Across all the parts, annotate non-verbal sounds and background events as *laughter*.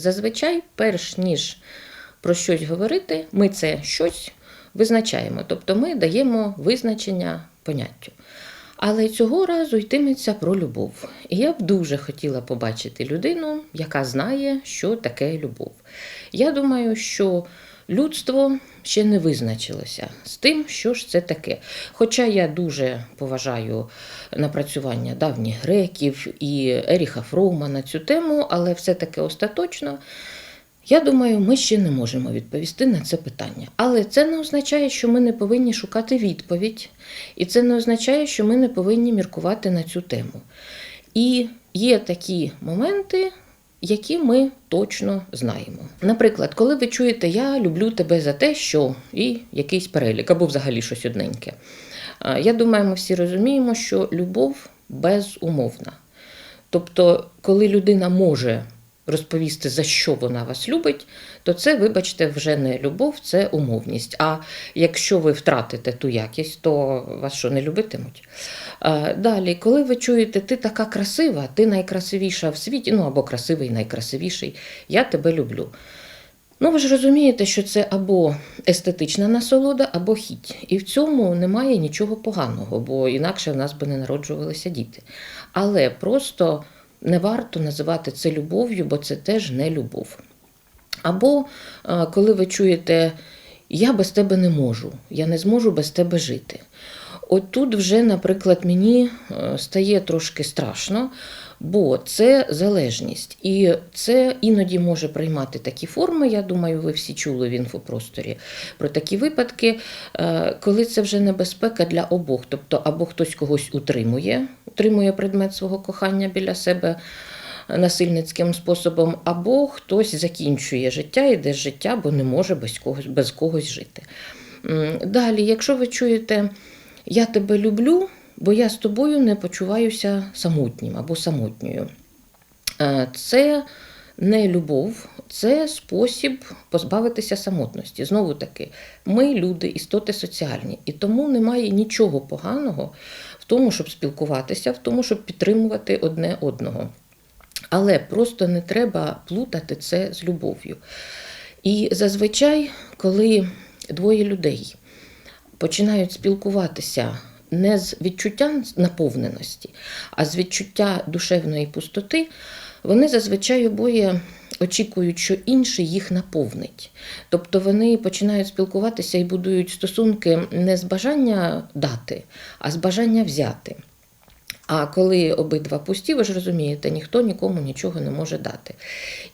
Зазвичай, перш ніж про щось говорити, ми це щось визначаємо, тобто ми даємо визначення поняттю. Але цього разу йтиметься про любов. І я б дуже хотіла побачити людину, яка знає, що таке любов. Я думаю, що людство ще не визначилося з тим, що ж це таке. Хоча я дуже поважаю напрацювання давніх греків і Еріха Фроума на цю тему, але все-таки остаточно. Я думаю, ми ще не можемо відповісти на це питання. Але це не означає, що ми не повинні шукати відповідь, і це не означає, що ми не повинні міркувати на цю тему. І є такі моменти, які ми точно знаємо. Наприклад, коли ви чуєте Я люблю тебе за те, що і якийсь перелік, або взагалі щось одненьке. Я думаю, ми всі розуміємо, що любов безумовна. Тобто, коли людина може розповісти, за що вона вас любить, то це, вибачте, вже не любов, це умовність. А якщо ви втратите ту якість, то вас що не любитимуть. Далі, коли ви чуєте, ти така красива, ти найкрасивіша в світі, ну або красивий, найкрасивіший, я тебе люблю. Ну, ви ж розумієте, що це або естетична насолода, або хіть. І в цьому немає нічого поганого, бо інакше в нас би не народжувалися діти. Але просто не варто називати це любов'ю, бо це теж не любов. Або е, коли ви чуєте, я без тебе не можу, я не зможу без тебе жити. От тут вже, наприклад, мені е, стає трошки страшно, бо це залежність. І це іноді може приймати такі форми. Я думаю, ви всі чули в інфопросторі про такі випадки, е, коли це вже небезпека для обох. Тобто, або хтось когось утримує, утримує предмет свого кохання біля себе. Насильницьким способом, або хтось закінчує життя, іде з життя, бо не може без когось, без когось жити. Далі, якщо ви чуєте, я тебе люблю, бо я з тобою не почуваюся самотнім або самотньою. Е, Це не любов, це спосіб позбавитися самотності. Знову таки, ми люди, істоти соціальні, і тому немає нічого поганого в тому, щоб спілкуватися, в тому, щоб підтримувати одне одного. Але просто не треба плутати це з любов'ю. І зазвичай, коли двоє людей починають спілкуватися не з відчуття наповненості, а з відчуття душевної пустоти, вони зазвичай обоє очікують, що інший їх наповнить. Тобто вони починають спілкуватися і будують стосунки не з бажання дати, а з бажання взяти. А коли обидва пусті, ви ж розумієте, ніхто нікому нічого не може дати.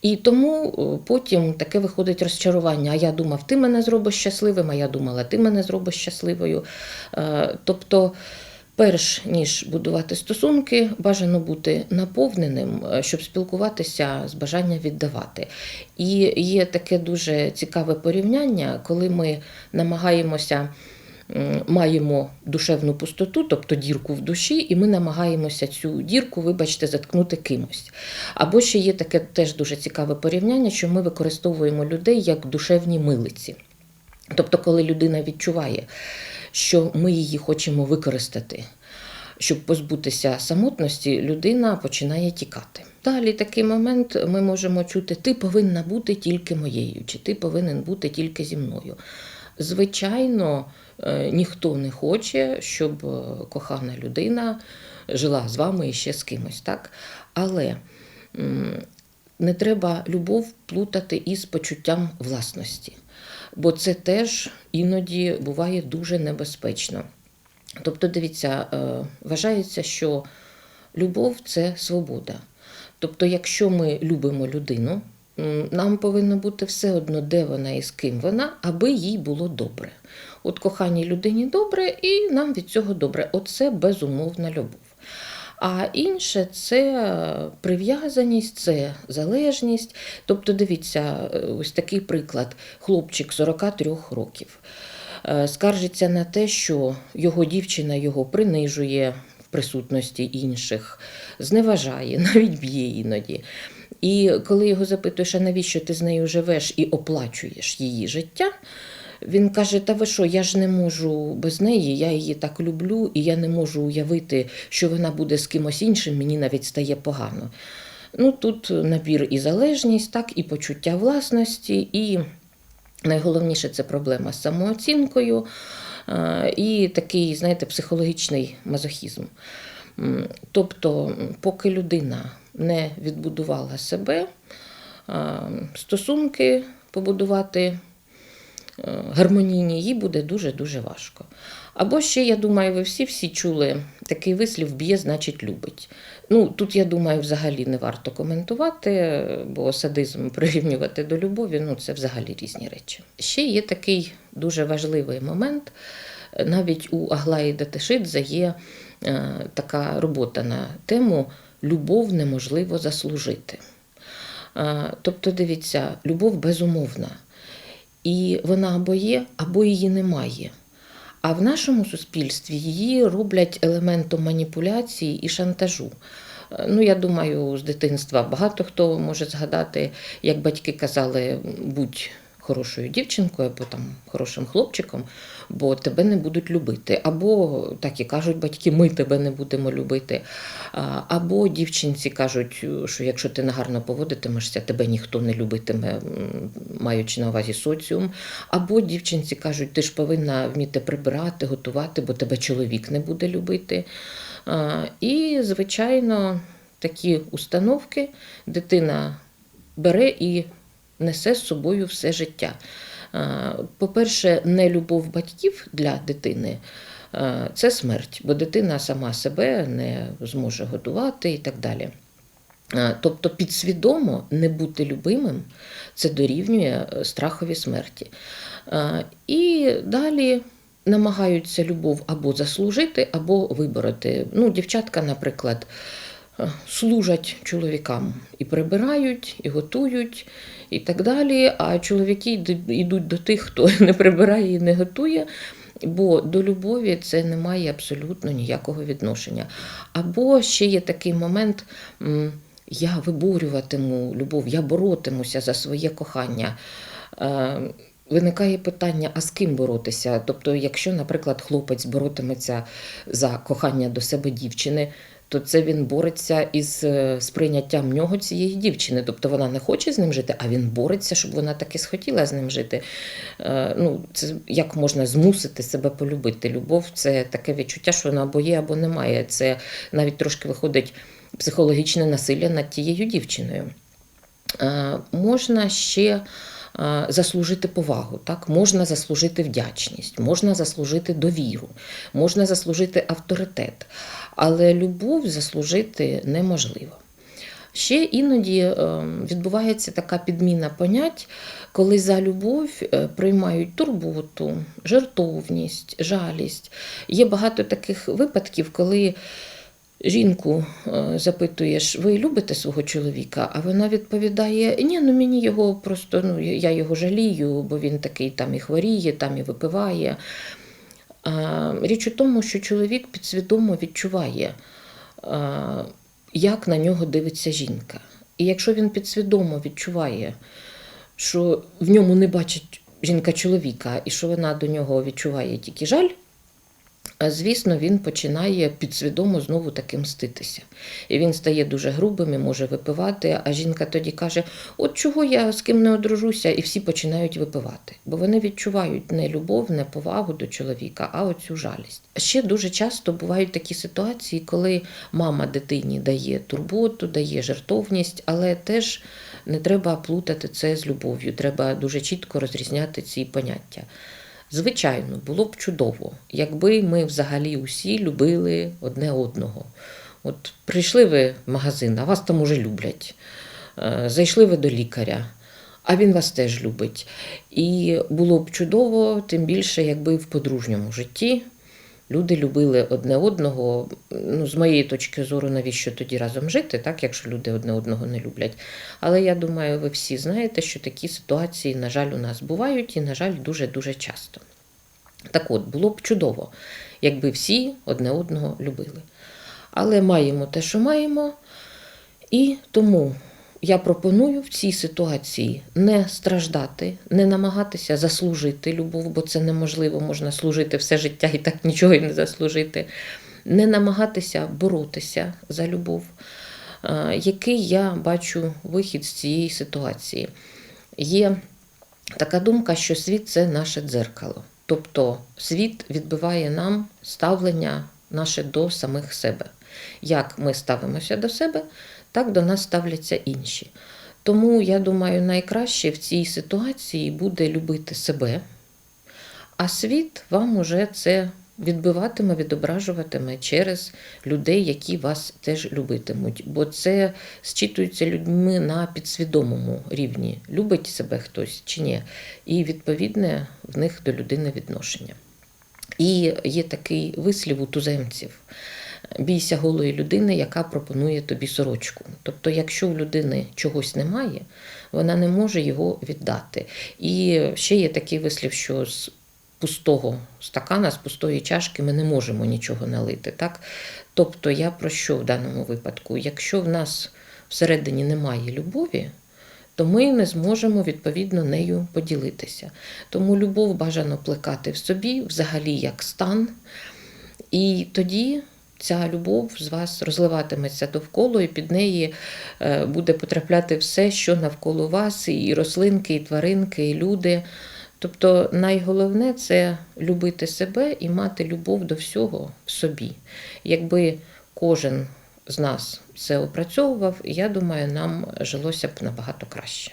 І тому е, потім таке виходить розчарування. А я думав, ти мене зробиш щасливим, а я думала, ти мене зробиш щасливою. Е, Тобто, перш ніж будувати стосунки, бажано бути наповненим, е, щоб спілкуватися з бажанням віддавати. І є таке дуже цікаве порівняння, коли ми намагаємося маємо душевну пустоту, тобто дірку в душі, і ми намагаємося цю дірку, вибачте, заткнути кимось. Або ще є таке теж дуже цікаве порівняння, що ми використовуємо людей як душевні милиці. Тобто, коли людина відчуває, що ми її хочемо використати, щоб позбутися самотності, людина починає тікати. Далі такий момент ми можемо чути: ти повинна бути тільки моєю, чи ти повинен бути тільки зі мною. Звичайно, ніхто не хоче, щоб е, кохана людина жила з вами і ще з кимось, так? Але не треба любов плутати із почуттям власності, бо це теж іноді буває дуже небезпечно. Тобто, дивіться, е, вважається, що любов це свобода. Тобто, якщо ми любимо людину, нам повинно бути все одно, де вона і з ким вона, аби їй було добре. От коханій людині добре, і нам від цього добре. Оце безумовна любов. А інше це прив'язаність, це залежність. Тобто, дивіться, е, ось такий приклад: хлопчик 43 років е, скаржиться на те, що його дівчина його принижує в присутності інших, зневажає, *laughs* навіть б'є іноді. І коли його запитуєш, а навіщо ти з нею живеш і оплачуєш її життя, він каже: Та ви що, я ж не можу без неї, я її так люблю, і я не можу уявити, що вона буде з кимось іншим, мені навіть стає погано. Ну, тут набір і залежність, так, і почуття власності, і найголовніше це проблема з самооцінкою, і такий, знаєте, психологічний мазохізм. Тобто, поки людина не відбудувала себе, е, стосунки побудувати е, гармонійні, їй буде дуже-дуже важко. Або ще, я думаю, ви всі всі чули такий вислів б'є, значить любить. Ну, тут, я думаю, взагалі не варто коментувати, бо садизм *laughs* прирівнювати до любові ну, це взагалі різні речі. Ще є такий дуже важливий момент. Навіть у Аглаї Датишидзе є е, така робота на тему Любов неможливо заслужити. Е, Тобто, дивіться, любов безумовна. І вона або є, або її немає. А в нашому суспільстві її роблять елементом маніпуляції і шантажу. Ну, я думаю, з дитинства багато хто може згадати, як батьки казали, будь хорошою дівчинкою або там хорошим хлопчиком, бо тебе не будуть любити. Або так і кажуть батьки, ми тебе не будемо любити. Або дівчинці кажуть, що якщо ти негарно поводитимешся, тебе ніхто не любитиме, маючи на увазі соціум. Або дівчинці кажуть, ти ж повинна вміти прибирати, готувати, бо тебе чоловік не буде любити. І, звичайно, такі установки дитина бере і несе з собою все життя. По-перше, нелюбов батьків для дитини це смерть, бо дитина сама себе не зможе годувати і так далі. Тобто підсвідомо не бути любимим це дорівнює е, страхові смерті. І далі намагаються любов або заслужити, або вибороти. Ну, дівчатка, наприклад, е, служать чоловікам і прибирають, і готують, і так далі. А чоловіки йдуть до тих, хто *laughs* не прибирає і не готує. Бо до любові це не має абсолютно ніякого відношення. Або ще є такий момент: я виборюватиму любов, я боротимуся за своє кохання. Е, Виникає питання, а з ким боротися? Тобто, якщо, наприклад, хлопець боротиметься за кохання до себе дівчини, то це він бореться із е, сприйняттям нього цієї дівчини. Тобто вона не хоче з ним жити, а він бореться, щоб вона таки схотіла з ним жити. Е, Ну, це як можна змусити себе полюбити? Любов це таке відчуття, що вона або є, або немає. Це навіть трошки виходить психологічне насилля над тією дівчиною. Е, Можна ще заслужити повагу, так? можна заслужити вдячність, можна заслужити довіру, можна заслужити авторитет, але любов заслужити неможливо. Ще іноді е, відбувається така підміна понять, коли за любов е, приймають турботу, жертовність, жалість. Є багато таких випадків, коли жінку е, запитуєш, ви любите свого чоловіка? А вона відповідає: Ні, ну мені його просто ну, я його жалію, бо він такий там і хворіє, там і випиває. А, Річ у тому, що чоловік підсвідомо відчуває, як на нього дивиться жінка. І якщо він підсвідомо відчуває, що в ньому не бачить жінка чоловіка, і що вона до нього відчуває тільки жаль, звісно, він починає підсвідомо знову таки мститися. І він стає дуже грубим і може випивати. А жінка тоді каже: От чого я з ким не одружуся, і всі починають випивати. Бо вони відчувають не любов, не повагу до чоловіка, а оцю жалість. Ще дуже часто бувають такі ситуації, коли мама дитині дає турботу, дає жертовність, але теж не треба плутати це з любов'ю. Треба дуже чітко розрізняти ці поняття. Звичайно, було б чудово, якби ми взагалі усі любили одне одного. От прийшли ви в магазин, а вас там уже люблять. Е, Зайшли ви до лікаря, а він вас теж любить. І було б чудово, тим більше, якби в подружньому житті люди любили одне одного. Ну, з моєї точки зору, навіщо тоді разом жити, так, якщо люди одне одного не люблять. Але я думаю, ви всі знаєте, що такі ситуації, на жаль, у нас бувають і, на жаль, дуже-дуже часто. Так от, було б чудово, якби всі одне одного любили. Але маємо те, що маємо, і тому я пропоную в цій ситуації не страждати, не намагатися заслужити любов, бо це неможливо, можна служити все життя і так нічого і не заслужити. Не намагатися боротися за любов, Який я бачу вихід з цієї ситуації? Є така думка, що світ це наше дзеркало. Тобто світ відбиває нам ставлення наше до самих себе. Як ми ставимося до себе, так до нас ставляться інші. Тому я думаю, найкраще в цій ситуації буде любити себе, а світ вам уже це відбиватиме, відображуватиме через людей, які вас теж любитимуть. Бо це зчитується людьми на підсвідомому рівні. Любить себе хтось чи ні. І відповідне в них до людини відношення. І є такий вислів у туземців. Бійся голої людини, яка пропонує тобі сорочку. Тобто, якщо в людини чогось немає, вона не може його віддати. І ще є такий вислів, що з пустого стакана, з пустої чашки ми не можемо нічого налити. Так? Тобто, я про що в даному випадку? Якщо в нас всередині немає любові, то ми не зможемо відповідно нею поділитися. Тому любов бажано плекати в собі, взагалі як стан. І тоді ця любов з вас розливатиметься довкола, і під неї е, буде потрапляти все, що навколо вас, і рослинки, і тваринки, і люди. Тобто найголовне це любити себе і мати любов до всього в собі. Якби кожен з нас це опрацьовував, я думаю, нам жилося б набагато краще.